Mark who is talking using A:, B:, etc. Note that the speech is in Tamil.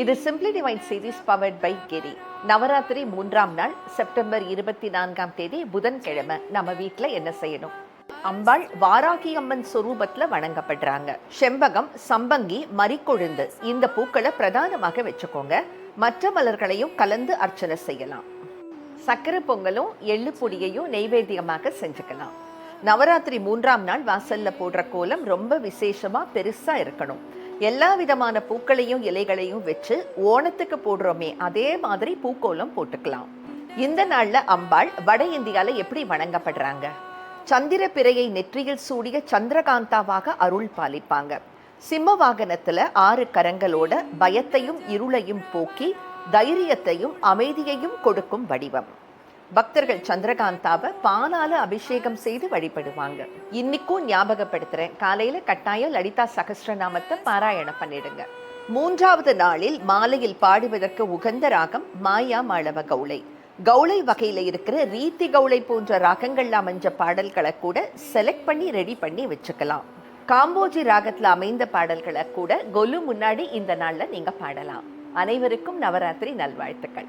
A: இது simply divine series powered by கெரி நவராத்திரி மூன்றாம் நாள் செப்டம்பர் இருபத்தி நான்காம் தேதி புதன்கிழமை. நம்ம வீட்டில் என்ன செய்யணும்? அம்பாள் வாராகி அம்மன் சொரூபத்தில் வணங்கப்படுறாங்க. செம்பகம் சம்பங்கி மறிக்கொழுந்து இந்த பூக்களை பிரதானமாக வச்சுக்கோங்க. மற்ற மலர்களையும் கலந்து அர்ச்சனை செய்யலாம். சக்கரை பொங்கலும் எள்ளு பொடியையும் நெய்வேத்தியமாக செஞ்சுக்கலாம். நவராத்திரி மூன்றாம் நாள் வாசல்ல போடுற கோலம் ரொம்ப விசேஷமா பெருசா இருக்கணும். எல்லா விதமான பூக்களையும் இலைகளையும் வச்சு ஓணத்துக்கு போடுறோமே அதே மாதிரி பூக்கோலம் போட்டுக்கலாம். இந்த நாளில் அம்பாள் வட இந்தியால எப்படி வணங்கப்படுறாங்க? சந்திர பிறையை நெற்றியில் சூடிய சந்திரகாந்தாவாக அருள் பாலிப்பாங்க. சிம்ம வாகனத்துல ஆறு கரங்களோட பயத்தையும் இருளையும் போக்கி தைரியத்தையும் அமைதியையும் கொடுக்கும் வடிவம். பக்தர்கள் சந்திரகாந்தாவை பாலால அபிஷேகம் செய்து வழிபடுவாங்க. இன்னைக்கும் ஞாபகப்படுத்துறேன். காலையில கட்டாயம் லலிதா சகசிரநாமத்தை பாராயணம் பண்ணிடுங்க. மூன்றாவது நாளில் மாலையில் பாடுவதற்கு உகந்த ராகம் மாயா மாளவ கௌளை கௌளை வகையில இருக்கிற ரீத்தி கௌளை போன்ற ராகங்கள்ல அமைஞ்ச பாடல்களை கூட செலக்ட் பண்ணி ரெடி பண்ணி வச்சுக்கலாம். காம்போஜி ராகத்துல அமைந்த பாடல்களை கூட கொலு முன்னாடி இந்த நாள்ல நீங்க பாடலாம். அனைவருக்கும் நவராத்திரி நல்வாழ்த்துக்கள்.